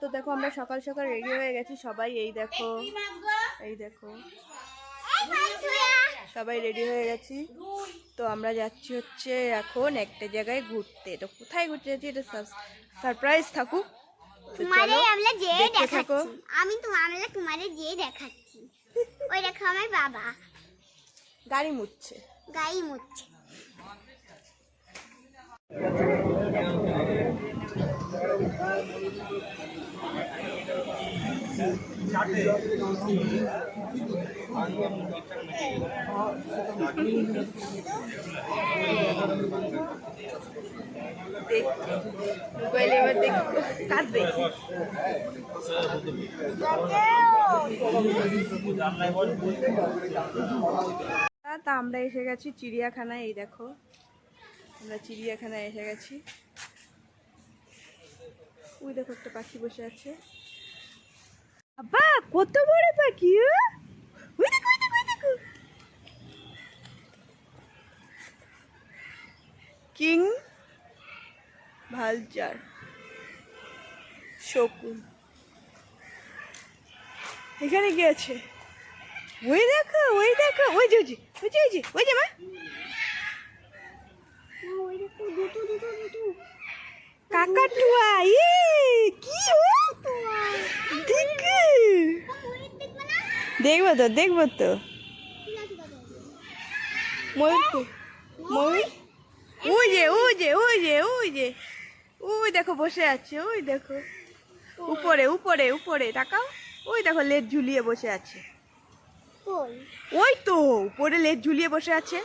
তো দেখো আমরা সকাল সকাল রেডি হয়ে গেছি। সবাই এই দেখো এই দেখো সবাই রেডি হয়ে গেছি। তো আমরা যাচ্ছি হচ্ছে এখন একটা জায়গায় ঘুরতে। তো কোথায় ঘুরতে যাচ্ছি এটা সারপ্রাইজ থাকুক। তো তোমারে আমরা যে। দেখাচ্ছি। আমি তোমার আমরা তোমারে যে দেখাচ্ছি। ওই দেখো আমার বাবা। গাড়ি মুচ্ছে গাই মুচ্ছে মোবাইলে তা আমরা এসে গেছি চিড়িয়াখানায়, এই দেখো। আমরা চিড়িয়াখানায় এসে গেছি। ওই দেখো একটা পাখি বসে আছে। বাবা কত বড় পাখি ওই দেখো ওই দেখো ওই দেখো। কিং ভালচার শকুন। এখানে কি আছে? ওই দেখো ওই দেখো ওই যে ওই যে ওই যে ওই যে মা। কাকাটুয়া ই কি ও দেখো দেখব তো দেখব তো। ময়ূর ময়ূর? ওই যে ওই যে ওই যে ওই যে। ওই দেখো বসে আছে ওই দেখো। উপরে উপরে উপরে তাকাও। ওই দেখো লেজ ঝুলিয়ে বসে আছে। ওই তো উপরে লেজ ঝুলিয়ে বসে আছে।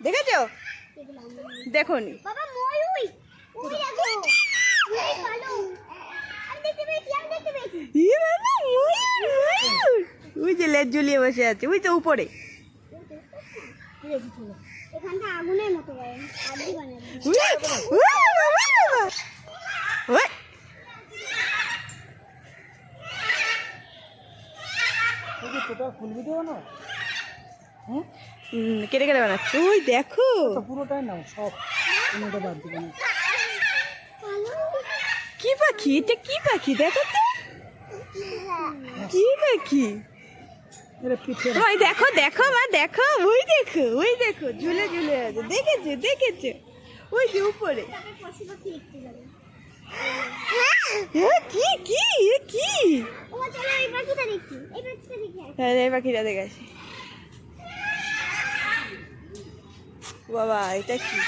দেখেছ? দেখো নি বাবা ময়ূর! ওই দেখো। ওই ভালো আমি দেখতে পেয়েছি। আমি দেখতে পেয়েছি ই বাবা, ময়ূর, ময়ূর। ওই যে লেজ ঝুলিয়ে বসে আছে ওই তো উপরে কেটে কেটে বানাচ্ছে। ওই দেখো। পুরোটাই নাও সব। বাদ দিবে না কি পাখি? এটা কি পাখি? দেখো তো। কি পাখি? ওই দেখো দেখো মা দেখো। ওই দেখো ওই দেখো। ঝুলে ঝুলে আছে। দেখেছে দেখেছে? ওই যে উপরে। দেখতে কি কি? কি? ও এই পাখিটা দেখি এই পাখিটা দেখি আর। হ্যাঁ এই পাখিটা দেখেছি বাবা এটা কি?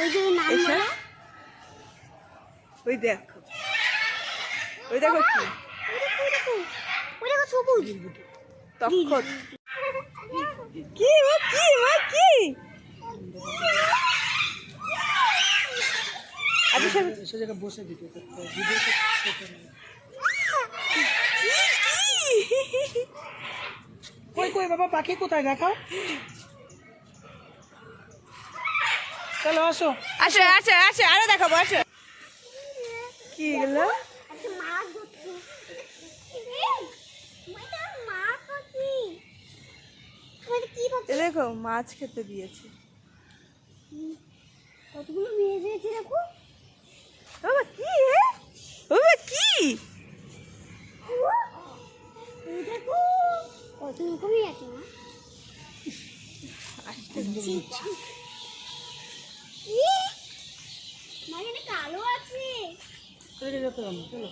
ওই যে নাম ওই দেখো। ওই দেখো কি? ওই দেখো ওই দেখো ওই দেখো সবুজ। তখন। কি ও কি ও কি? আচ্ছা সে জায়গায় বসে দিতে ভিডিও কই কই বাবা পাখি কোথায়? দেখাও। চলো আসো। আসো আসো আসো আরও দেখাবো আসো কি এগুলো একটা মাছ ধরছে এই, ওইটা মাছ পাখি ওইটা কি পাখি এগুলো? দেখো মাছ খেতে দিয়েছে। কতগুলো মেয়ে দিয়েছে দেখো? চলে। যেতে হবে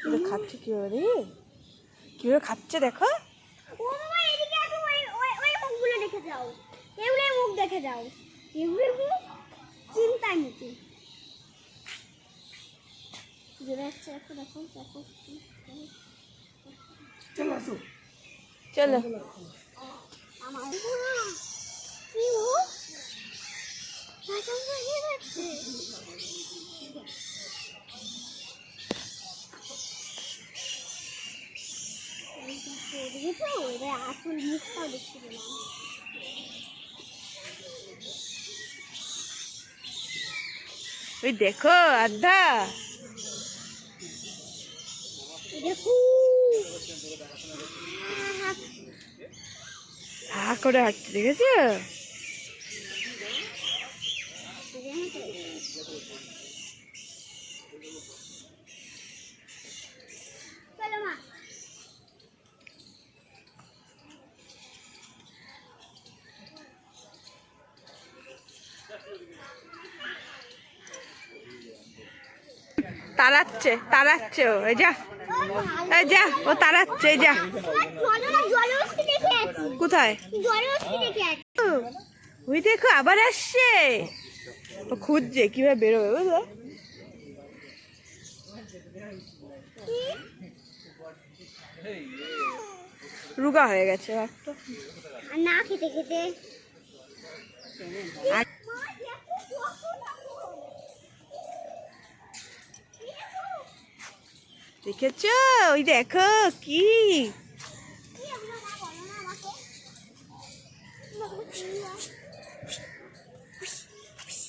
চলো খাচ্ছে কীভাবে রে? কীভাবে খাচ্ছে দেখো। দেখে যাও। এগুলো মুখ দেখে যাও। এগুলো মুখ? চিন্তায় নিতে। হচ্ছে দেখো দেখো দেখো চলো আসো। চলো। আসল মুখটাও দেখতে পেলাম ওই দেখো আড্ডা। দেখো। হা করে হাঁটতে দেখেছ? চলো মা। তাড়াচ্ছে তাড়াচ্ছে ও যা। এই যা ও তাড়াচ্ছে যা। কোথায়? ওই দেখো আবার আসছে। ও খুঁজছে কীভাবে বেরোবে বুঝলো? রুগা হয়ে গেছে না খেতে খেতে। দেখেছ? ওই দেখো, কি?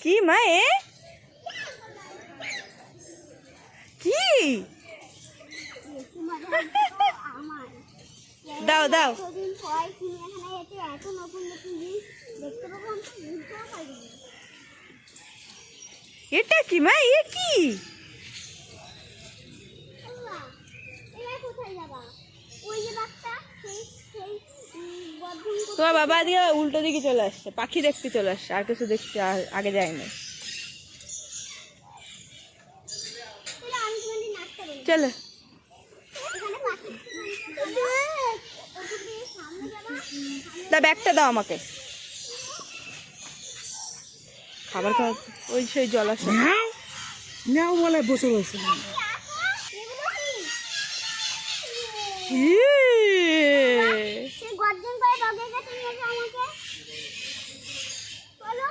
কি, মা, এ? কি? দাও দাও। এটা কি, মা, এ কি আল্লাহ, এবার কোথায় যাবা ওই যে বাঘটা সেই সেই উম, বর্ধন করতে- তোমার বাবা আজকে উল্টো দিকে চলে আসছে পাখি দেখতে চলে আসছে আর কিছু দেখতে আগে যায়নি। চলো, দা ব্যাগটা দাও আমাকে। খাবার খাওয়া ওই সেই জলাশয় নাও বলে বসে রয়েছে আসো। এগুলো কি? ইয়ে। সে গর্জন করে বাঘের কাছে নিয়ে যাও আমাকে। বলো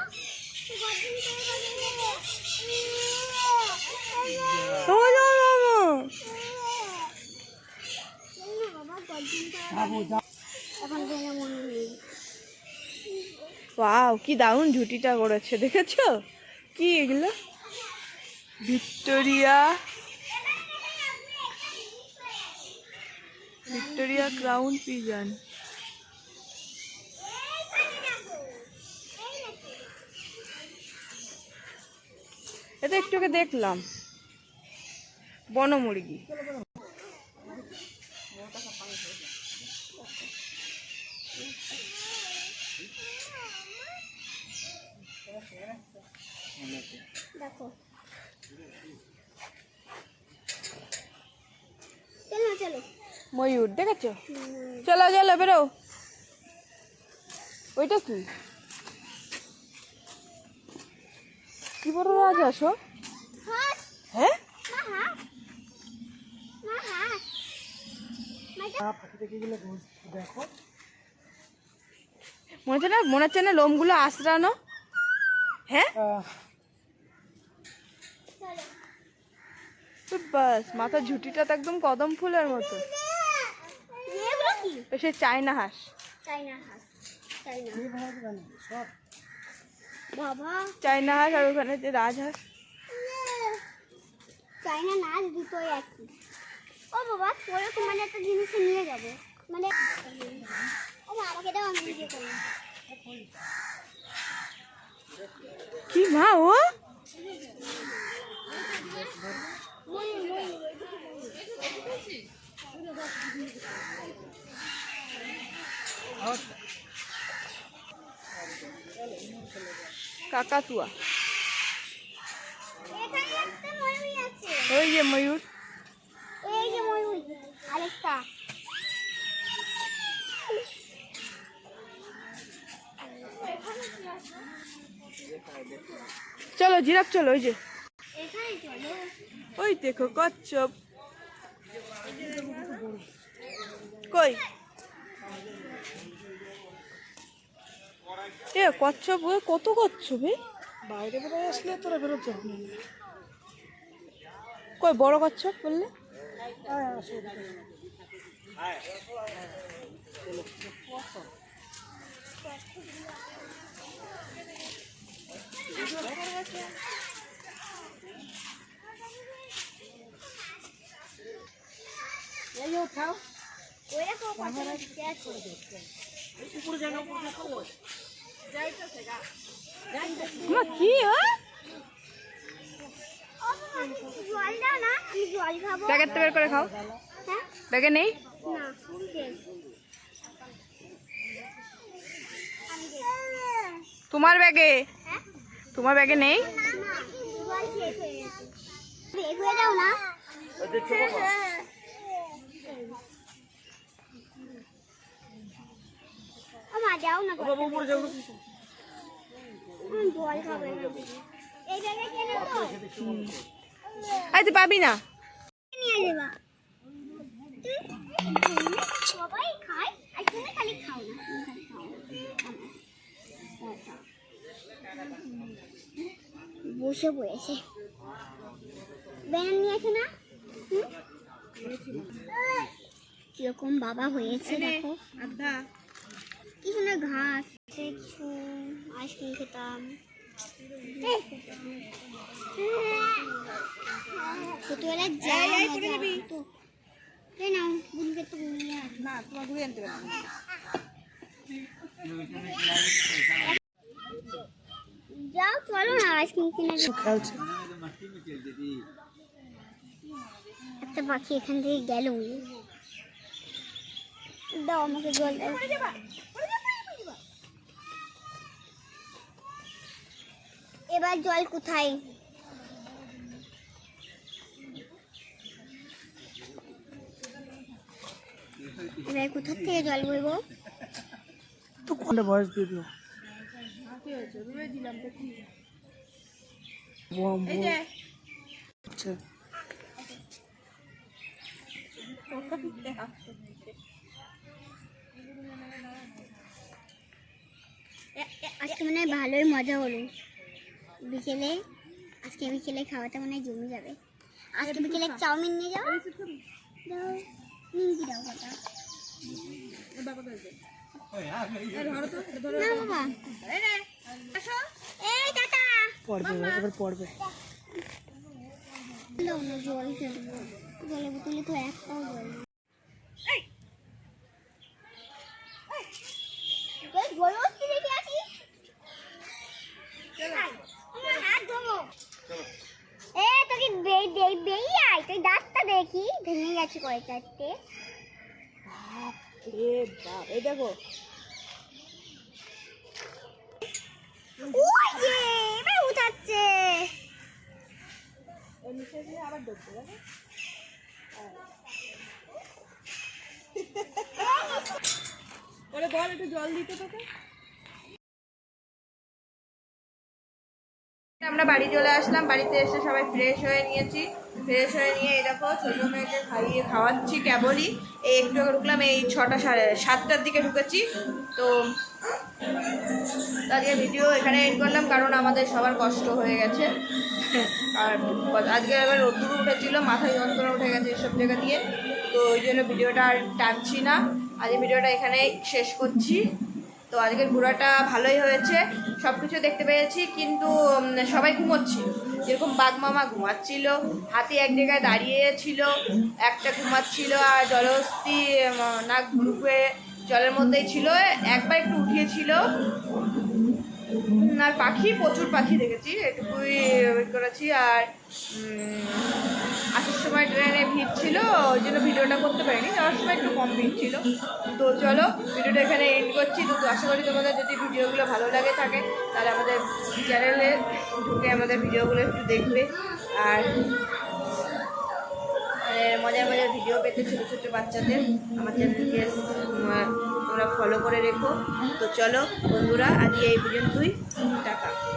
ওয়াও কি দারুণ ঝুটিটা করেছে দেখেছ? কি এগুলো? ভিক্টোরিয়া। Victoria crown pigeon. এটা একটু আগে দেখলাম। বনমুরগি। দেখো। ময়ূর দেখেছ? চলো চলো বেরো। ওইটা কি? কি বড় ও? হাস হ্যাঁ? দেখে মনে হচ্ছে না মনে হচ্ছে না লোমগুলো আঁচড়ানো? হ্যাঁ? বাস মাথার ঝুটিটা তো একদম কদম ফুলের মতো। সে চায়না হাঁস। চাইনা হাস সব। বাবা। চায়না হাঁস আর ওখানে যে রাজহাঁস চাইনা নাচ দুটোই একই। ও বাবা ওরকম মানে একটা জিনিস নিয়ে যাবে। মানে ও মা আমাকে দাও আমি নিজে করি কি মা ও? ময়ূর কাকাতুয়া। ওই যে ময়ূর। এই যে ময়ূর আরেকটা। চলো জিরাফ চলো ওই যে। ওই দেখো কচ্ছপ। কই? এ কচ্ছপ কত কচ্ছপ বাইরে বেরোয় আসলে তোরা বেরোতে হবে কই বড় কচ্ছপ বললে? কত আছে। মা কি খাব প্যাকেট করে হ্যাঁ ব্যাগে নেই। তোমার ব্যাগে হ্যাঁ? তোমার ব্যাগে নেই না, হয়ে দাও না ও মা যাও জল খাবে এই জায়গায় কেন তো আই পাবি না। নিয়ে যাবা? সবাই খায় আর তুমি খালি খাও না। খালি খাও বসে পড়েছে। ব্যান নিয়েছে না? কীরকম বাবা হয়েছে দেখো। আধা কি সুন্দর ঘাস কিছু আইসক্রিম খেতাম ছোটবেলায় যা মজা হতো। এই নাও, বুড়িকে তো নিয়ে আস। না তোমার ঘুরে আনতে পারব যাও চলো না আইসক্রিম কিনে দিই। খেলছে একটা পাখি এখান থেকে গেল দাও আমাকে জল দাও। এবার জল কোথায়? এবার কোথার থেকে জল বইবো? তো কোনটা বয়স দিয়ে দিও। আচ্ছা। আজকে মনে হয় ভালোই মজা হলো। বিকেলে আজকে বিকেলে খাওয়াটা মনে হয় জমে যাবে। আজকে বিকেলে চাউমিন নিয়ে যাও। নিমকি দাও দাও জল খেলব জলের বোতলে তো একটাও জল নেই। এই জলহস্তি দেখে আসি আয়, আমার হাত ধোবো। এ তোকে বে- বে- বেরিয়ে আয় তুই দাঁতটা দেখি কয় চারটে এই দেখো। উঠাচ্ছে। আবার ডুববে দেখো ওরে বল একটু জল দিতে তোকে। আমরা বাড়ি চলে আসলাম। বাড়িতে এসে সবাই ফ্রেশ হয়ে নিয়েছি। ফ্রেশ হয়ে নিয়ে এই দেখো, ছোটো মেয়েকে খাইয়ে খাওয়াচ্ছি কেবলই। এই একটু ঢুকলাম, এই ছটা সাড়ে সাতটার দিকে ঢুকেছি। তো আজকে ভিডিও এখানে এড করলাম, কারণ আমাদের সবার কষ্ট হয়ে গেছে। আর আজকে আবার রোদ্দুর উঠেছিল, মাথায় যন্ত্রণা উঠে গেছে এসব জায়গা দিয়ে। তো ওই জন্য ভিডিওটা আর টানছি না। আজকে ভিডিওটা এখানেই শেষ করছি। তো আজকের ঘোরাটা ভালোই হয়েছে সব কিছু দেখতে পেয়েছি, কিন্তু সবাই ঘুমোচ্ছিল। যেরকম বাঘমামা ঘুমাচ্ছিল, হাতি এক জায়গায় দাঁড়িয়েছিল, একটা ঘুমাচ্ছিল, আর জলহস্তি নাক গ্রুপে জলের মধ্যেই ছিল, একবার একটু উঠিয়েছিল আর পাখি, প্রচুর পাখি দেখেছি, এটুকুই করেছি। আর আসার সময় ট্রেনে ভিড় ছিল, ওই জন্য ভিডিওটা করতে পারিনি, যাওয়ার সময় একটু কম ভিড় ছিল। তো চলো, ভিডিওটা এখানে এন্ড করছি। তো আশা করি তোমাদের যদি ভিডিওগুলো ভালো লাগে থাকে, তাহলে আমাদের চ্যানেলে ঢুকে আমাদের ভিডিওগুলো একটু দেখবে। আর মানে মজার মজার ভিডিও পেতে ছোটো ছোটো বাচ্চাদের আমার চ্যানেলকে তোমরা ফলো করে রেখো। তো চলো, বন্ধুরা, আজকে এই পর্যন্তই। টাকা